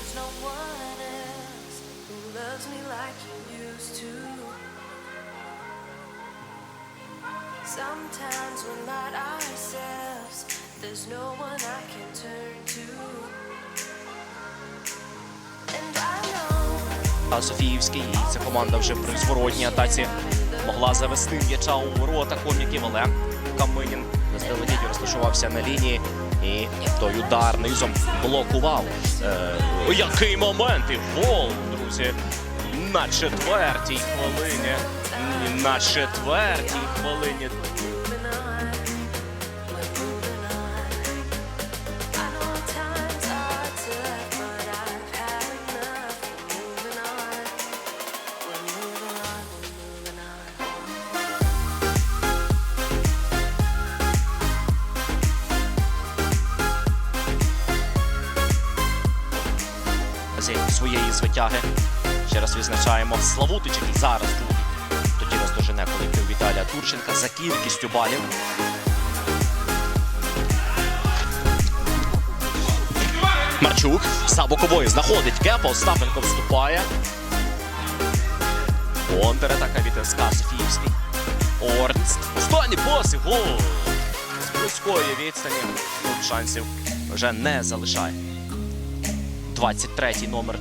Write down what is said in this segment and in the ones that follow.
there's no one else who loves me like you used to. Sometimes we're not ourselves. There's no one I can turn to. А Софіївський. І ця команда вже при зворотній атаці могла завести м'яча у ворота коміків, але Каминін заздалегідь розташувався на лінії. І той удар низом блокував. Е, який момент і гол, друзі! На четвертій хвилині. На четвертій хвилині. Своєї звитяги. Ще раз відзначаємо Славутич, зараз другий. Тоді наздожене колектив Віталія Турченка за кількістю балів. Марчук за бокової знаходить кепа. Остапенко вступає. Контратака від СК Софіївський. Орнст. Останній пас і гол. З близької відстані. Тут шансів вже не залишає. 23 номер.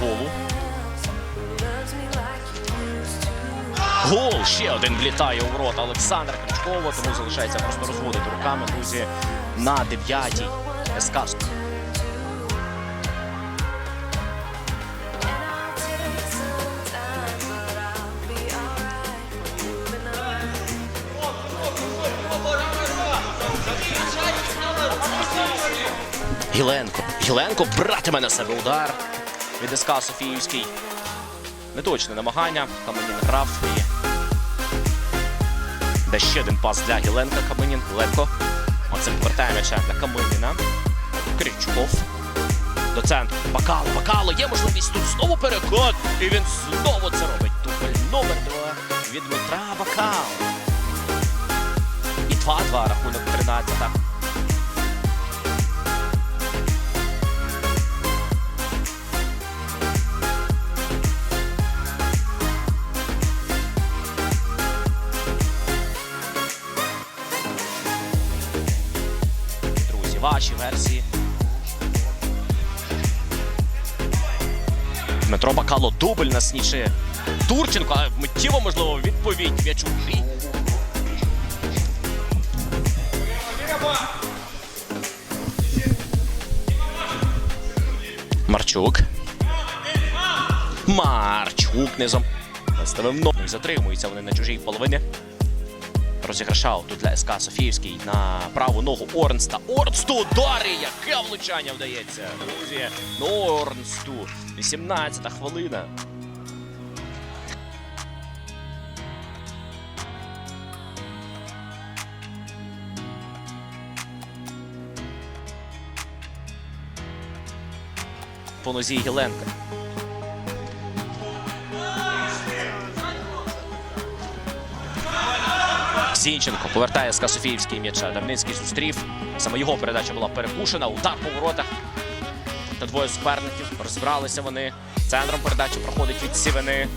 Голу. Гол! Ще один влітає у ворота Олександра Крючкова, тому залишається просто розводити руками, друзі, на дев'ятій. СК. Гіленко. Гіленко братиме на себе удар від СК Софіївський. Неточне намагання. Каменін грав і. Де ще один пас для Гіленка. Каменін. Гіленко. Оце повертає м'яча для Каменіна. Крючков. До центру. Бакало, Бакало. Є можливість тут знову переход. І він знову це робить. Дубль номер два від Дмитра Бакало. І 2-2 рахунок 13. Ваші версії. Дмитро Бакало дубль на снічі. Турченко, а миттєво, можливо, відповідь м'ячу. Марчук. Марчук низом. Наставив ногу. Затримуються вони на чужій половині. Розіграшав тут для СК Софіївський на праву ногу Орнста. Орнсту удари! Яке влучання вдається, друзі. Ну, Орнсту. 18-та хвилина. По нозі Гіленка. Зінченко повертає СК Софіївський м'яча. Давницький зустрів. Саме його передача була перепушена. Удар по воротах. Та двоє суперників. Розбиралися вони. Центром передачі проходить від Сівени.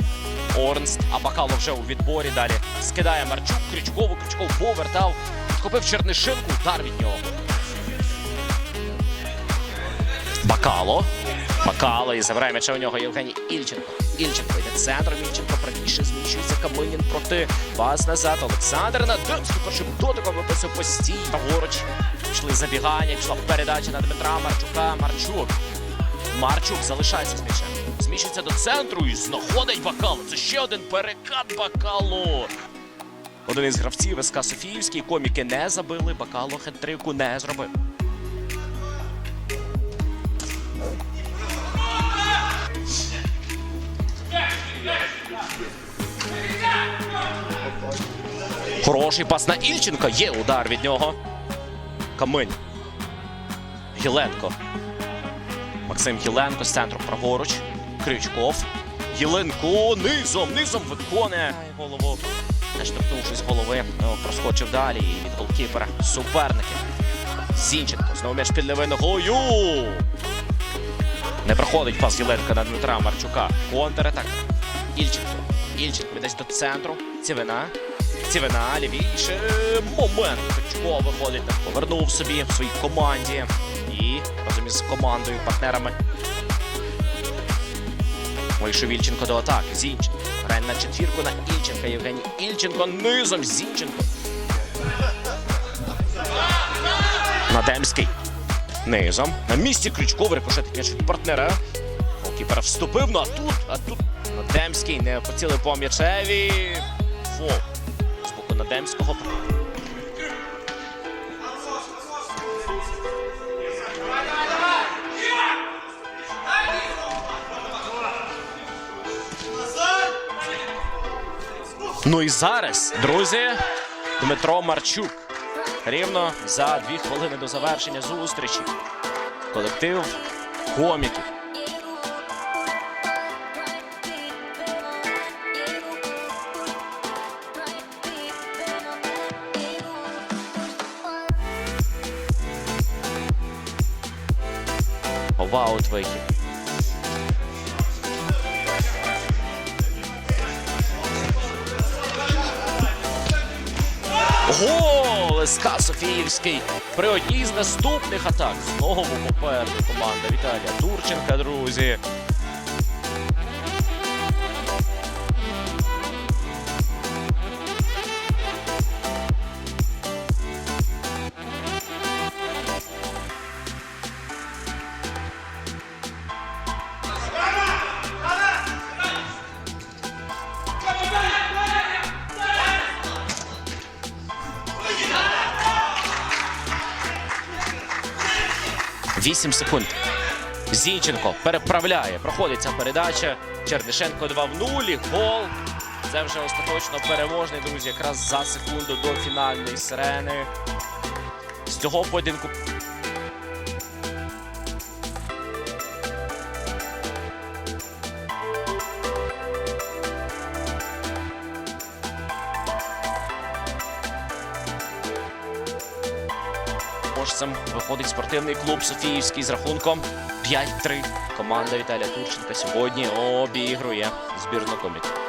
Орнст. Бакало вже у відборі. Далі скидає Марчук. Крючкову. Крючков повертав. Схопив Чернишинку. Удар від нього. Бакало. Бакало і забирає м'яча у нього Євгеній Ільченко. Ільченко йде центром. Ільченко правіше зміщується Каминін проти. Пас назад. Олександр Надимський першим дотиком виписав постій. Праворуч. Пішли забігання. Пішла передача на Дмитра Марчука. Марчук. Марчук залишається з м'ячем. Зміщується до центру і знаходить Бакало. Це ще один перекат Бакало. Один із гравців СК Софіївський. Коміки не забили. Бакало хет-трику не зробив. Хороший пас на Ільченка. Є удар від нього. Каминь. Гіленко. Максим Єленко з центру праворуч. Крючков. Єленко низом, низом виконує голову. Не штовхнувшись голови, ну, проскочив далі і від голкіпера суперників. Зінченко знову м'яч під ногою. Не проходить пас Єленка на Дмитра Марчука. Контратака. Ільченко. Ільченко десь до центру. Цівина. Цівина лівіше. Момент. Крючков виходить. Повернув собі в своїй команді. І разом із командою, партнерами. Вийшов Ільченко до атаки. Зінченко. Грає на четвірку на Ільченка. Євгеній Ільченко низом. Зінченко. Надемський. Низом. На місці Крючков рикошетить м'яч від партнера. Голкіпер вступив, ну а тут, а тут Надемський не поцілив по м'ячеві. Фол. З боку Надемського. Ну і зараз, друзі, Дмитро Марчук. Рівно за дві хвилини до завершення зустрічі. Колектив коміків. Ваут вихід. Гол! СК Софіївський при одній з наступних атак. Знову попереду команда Віталія Турченка, друзі. Вісім секунд. Зінченко переправляє. Проходиться передача. Чернишенко 2 в 0. Гол. Це вже остаточно переможний, друзі, якраз за секунду до фінальної сирени. З цього поєдинку переможцем виходить спортивний клуб Софіївський з рахунком 5-3. Команда Віталія Турченка сьогодні обігрує збірну комітету.